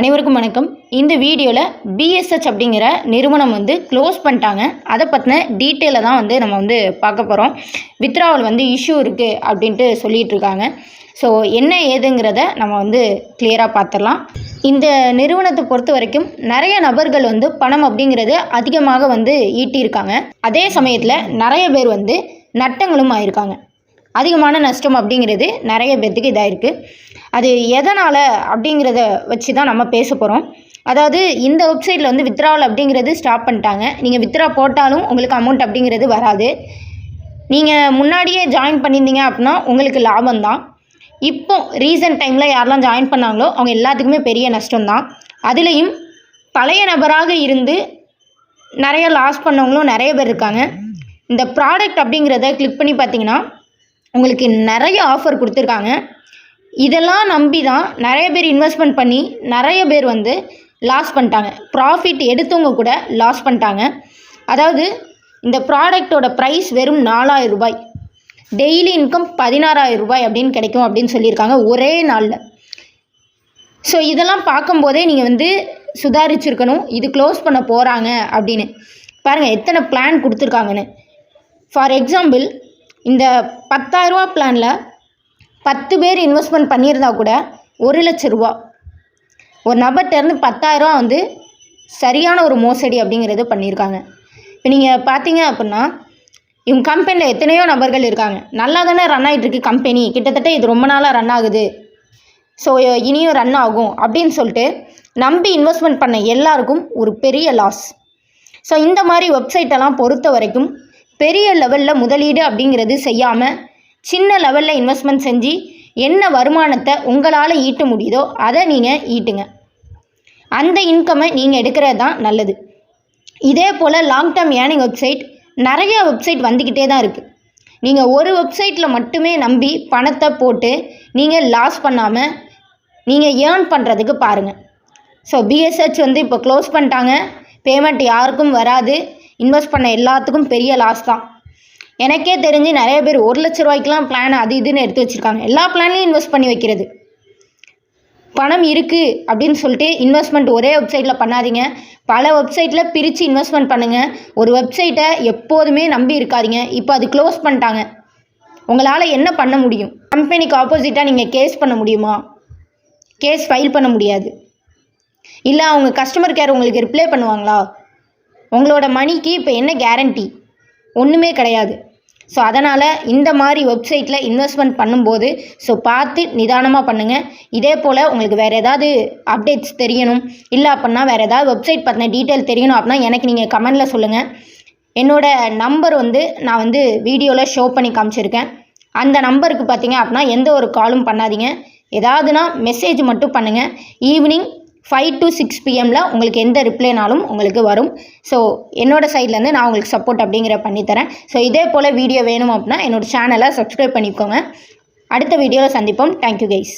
அனைவருக்கும் வணக்கம். இந்த வீடியோவில் பிஎஸ்ஹெச் அப்படிங்கிற நிறுவனம் வந்து க்ளோஸ் பண்ணிட்டாங்க. அதை பற்றின டீட்டெயிலை தான் வந்து நம்ம வந்து பார்க்க போகிறோம் வித்ராவல் வந்து இஷ்யூ இருக்குது அப்படின்ட்டு சொல்லிகிட்டு இருக்காங்க. ஸோ என்ன ஏதுங்கிறத நம்ம வந்து கிளியராக பார்த்துடலாம் இந்த நிறுவனத்தை பொறுத்த வரைக்கும் நிறைய நபர்கள் வந்து பணம் அப்படிங்கிறது அதிகமாக வந்து ஈட்டியிருக்காங்க. அதே சமயத்தில் நிறைய பேர் வந்து நட்டங்களும் ஆயிருக்காங்க. அதிகமான நஷ்டம் அப்படிங்கிறது நிறைய பேர்த்துக்கு இதாகிருக்கு அது எதனால் அப்படிங்கிறத வச்சு தான் நம்ம பேச போகிறோம் அதாவது இந்த வெப்சைட்டில் வந்து வித்ராவல் அப்படிங்கிறது ஸ்டாப் பண்ணிட்டாங்க. நீங்கள் வித்ரா போட்டாலும் உங்களுக்கு அமௌண்ட் அப்படிங்கிறது வராது. நீங்கள் முன்னாடியே ஜாயின் பண்ணியிருந்தீங்க அப்படின்னா உங்களுக்கு லாபம் தான். இப்போ ரீசன்ட் டைமில் யாரெல்லாம் ஜாயின் பண்ணாங்களோ அவங்க எல்லாத்துக்குமே பெரிய நஷ்டம் தான். அதுலேயும் பழைய நபராக இருந்து நிறைய லாஸ் பண்ணவங்களும் நிறைய பேர் இருக்காங்க. இந்த ப்ராடக்ட் அப்படிங்கிறத கிளிக் பண்ணி பார்த்தீங்கன்னா உங்களுக்கு நிறைய ஆஃபர் கொடுத்துருக்காங்க. இதெல்லாம் நம்பி தான் நிறைய பேர் இன்வெஸ்ட்மெண்ட் பண்ணி நிறைய பேர் வந்து லாஸ் பண்ணிட்டாங்க. ப்ராஃபிட் எடுத்தவங்க கூட லாஸ் பண்ணிட்டாங்க. அதாவது இந்த ப்ராடக்டோட ப்ரைஸ் வெறும் நாலாயிரம் ரூபாய். டெய்லி இன்கம் பதினாறாயிரம் ரூபாய் அப்படின்னு கிடைக்கும் அப்படின்னு சொல்லியிருக்காங்க ஒரே நாளில். ஸோ இதெல்லாம் பார்க்கும்போதே நீங்கள் வந்து சுதாரிச்சிருக்கணும். இது க்ளோஸ் பண்ண போகிறாங்க அப்படின்னு. பாருங்கள் எத்தனை பிளான் கொடுத்துருக்காங்கன்னு. ஃபார் எக்ஸாம்பிள் இந்த பத்தாயிரரூபா பிளானில் பத்து பேர் இன்வெஸ்ட்மெண்ட் பண்ணியிருந்தா கூட ஒரு லட்ச ரூபா. ஒரு நபர்கிட்டருந்து பத்தாயிரரூவா வந்து சரியான ஒரு மோசடி அப்படிங்கிறது பண்ணியிருக்காங்க. இப்போ நீங்கள் பார்த்தீங்க அப்படின்னா இவங்க கம்பெனியில் எத்தனையோ நபர்கள் இருக்காங்க. நல்லா தானே ரன் ஆகிட்டு இருக்கு கம்பெனி கிட்டத்தட்ட இது ரொம்ப நாளாக ரன் ஆகுது. ஸோ இனியும் ரன் ஆகும் அப்படின்னு சொல்லிட்டு நம்பி இன்வெஸ்ட்மெண்ட் பண்ண எல்லாருக்கும் ஒரு பெரிய லாஸ் ஸோ இந்த மாதிரி வெப்சைட்டெல்லாம் பொறுத்த வரைக்கும் பெரிய லெவலில் முதலீடு அப்படிங்கிறது செய்யாமல் சின்ன லெவலில் இன்வெஸ்ட்மெண்ட் செஞ்சு என்ன வருமானத்தை உங்களால் ஈட்ட முடியுதோ அதை நீங்கள் ஈட்டுங்க. அந்த இன்கம்மை நீங்கள் எடுக்கிறது தான் நல்லது. இதே போல் லாங் டேர்ம் ஏர்னிங் வெப்சைட் நிறைய வெப்சைட் வந்துக்கிட்டே தான் இருக்குது நீங்கள் ஒரு வெப்சைட்டில் மட்டுமே நம்பி பணத்தை போட்டு நீங்கள் லாஸ் பண்ணாமல் நீங்கள் ஏர்ன் பண்ணுறதுக்கு பாருங்கள் ஸோ பிஎஸ்ஹெச் வந்து இப்போ க்ளோஸ் பண்ணிட்டாங்க. பேமெண்ட் யாருக்கும் வராது. இன்வெஸ்ட் பண்ண எல்லாத்துக்கும் பெரிய லாஸ் தான். எனக்கே தெரிஞ்சு நிறைய பேர் ஒரு லட்ச ரூபாய்க்கெலாம் பிளான் அது இதுன்னு எடுத்து வச்சுருக்காங்க. எல்லா பிளான்லையும் இன்வெஸ்ட் பண்ணி வைக்கிறது. பணம் இருக்குது அப்படின்னு சொல்லிட்டு இன்வெஸ்ட்மெண்ட் ஒரே வெப்சைட்டில் பண்ணாதீங்க. பல வெப்சைட்டில் பிரித்து இன்வெஸ்ட்மெண்ட் பண்ணுங்கள் ஒரு வெப்சைட்டை எப்போதுமே நம்பி இருக்காதீங்க. இப்போ அது க்ளோஸ் பண்ணிட்டாங்க. உங்களால் என்ன பண்ண முடியும்? கம்பெனிக்கு ஆப்போசிட்டாக நீங்கள் கேஸ் பண்ண முடியுமா? கேஸ் ஃபைல் பண்ண முடியாது. இல்லை அவங்க கஸ்டமர் கேர் உங்களுக்கு ரிப்ளை பண்ணுவாங்களா? உங்களோட மணிக்கு இப்போ என்ன கேரண்டி ஒன்றுமே கிடையாது. ஸோ அதனால் இந்த மாதிரி வெப்சைட்டில் இன்வெஸ்ட்மெண்ட் பண்ணும்போது ஸோ பார்த்து நிதானமாக பண்ணுங்கள் இதே போல் உங்களுக்கு வேறு ஏதாவது அப்டேட்ஸ் தெரியணும் இல்லை அப்படின்னா வேறு ஏதாவது வெப்சைட் பற்றின டீட்டெயில் தெரியணும் அப்படின்னா எனக்கு நீங்கள் கமெண்டில் சொல்லுங்கள் என்னோடய நம்பர் வந்து நான் வந்து வீடியோவில் ஷோ பண்ணி காமிச்சிருக்கேன். அந்த நம்பருக்கு பார்த்தீங்க அப்படின்னா எந்த ஒரு காலும் பண்ணாதீங்க. ஏதாவதுனா மெசேஜ் மட்டும் பண்ணுங்கள் ஈவினிங் ஃபைவ் டு சிக்ஸ் பிஎம்மில் உங்களுக்கு எந்த ரிப்ளைனாலும் உங்களுக்கு வரும். ஸோ என்னோடய சைட்லேருந்து நான் உங்களுக்கு சப்போர்ட் அப்படிங்கிற பண்ணித்தரேன் ஸோ இதே போல் வீடியோ வேணும் அப்படின்னா என்னோடய சேனலை சப்ஸ்கிரைப் பண்ணிக்கோங்க. அடுத்த வீடியோவில் சந்திப்போம். Thank you guys